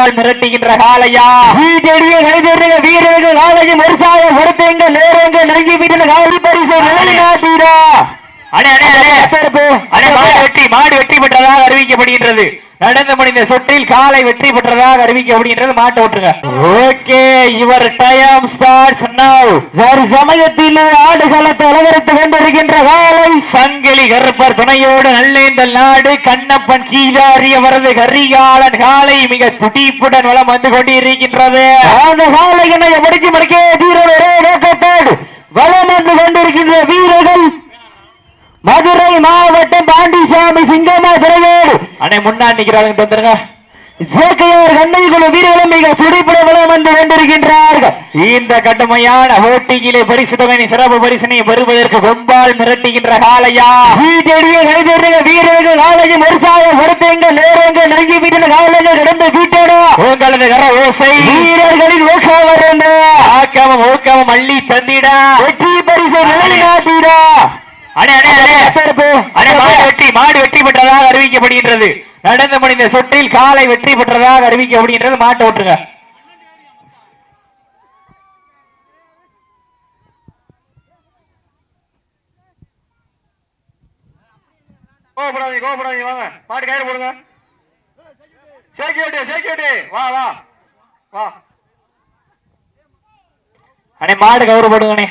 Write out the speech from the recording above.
மிரட்டுகின்ற காளையா? வீட்டடிய கலைஞர்கள் வீரர்கள் காலையும் வருஷாக பொறுத்தெங்க நேரங்க நெருங்கி விட்டு காவல் பரிசு நிலைநாட்டீரா அடே அடே அடே மாடு வெற்றி மாடு வெற்றி பெற்றதாக அறிவிக்கப்படுகின்றது. நடந்து முடிந்த சுற்றில் காலை வெற்றி பெற்றதாக அறிவிக்கப்படுகின்றது. மாட்டை விட்டுருங்க okay your time starts now ஒரு சமயத்தில் ஆடுகளத்தை அலங்கரித்து கொண்டிருக்கின்ற காலை. சங்கிலி கருப்பர் துணையோடு நல்லேந்தல் நாடு. கண்ணப்பன் கீதாரி அவரது கரிகாலன் காலை மிக துடிப்புடன் வளம் வந்து கொண்டிருக்கின்றது. அந்த காலையினை முடிச்சு மடிக்க வீரர் ஒரே நோக்கத்தோடு வளம் வந்து கொண்டிருக்கின்ற வீரர்கள் மாவட்டம் பாண்டிசாமி சிங்கமா திரையோடு அண்ணே முன்னாடி நிக்கிறாங்க வந்துருங்க. சேர்க்கையார் கண்ணைக்குழு வீரர்களும் மிக துடிப்புடன் வளம் வந்து கொண்டிருக்கின்றார்கள். இந்த கடுமையான போட்டியிலே பரிசு தொகை சிறப்பு பரிசினை பெறுவதற்கு கொம்பால் மிரட்டுகின்ற காளையா. வீட்டடிய கலைஞர்கள் வீரர்கள் காலையும் வருஷாக பொறுத்தெங்க நேரங்க நெருங்கி விட்டு காலையில் நடந்து வீட்டோட உங்களது கர ஓசை. வீரர்களின் ஊக்கம் வரும் ஆக்கமும் ஊக்கமும் அள்ளி தந்திடா. வெற்றி பரிசு நிலைநாட்டீரா அடே அடே அடே அடே மாடு வெற்றி மாடு வெற்றி பெற்றதாக அறிவிக்கப்படுகின்றது. நடந்து முடிந்த சுற்றில் காலை வெற்றி பெற்றதாக அறிவிக்கப்படுகின்றது. மாட்டை விட்டுருங்க கோபப்படாதீங்க கோபப்படாதீங்க. வாங்க. பாட்டு கையில போடுங்க. சேக்கியோட்டி சேக்கியோட்டி வா வா. வா. அடே மாடு கௌரவப்படுங்கண்ணே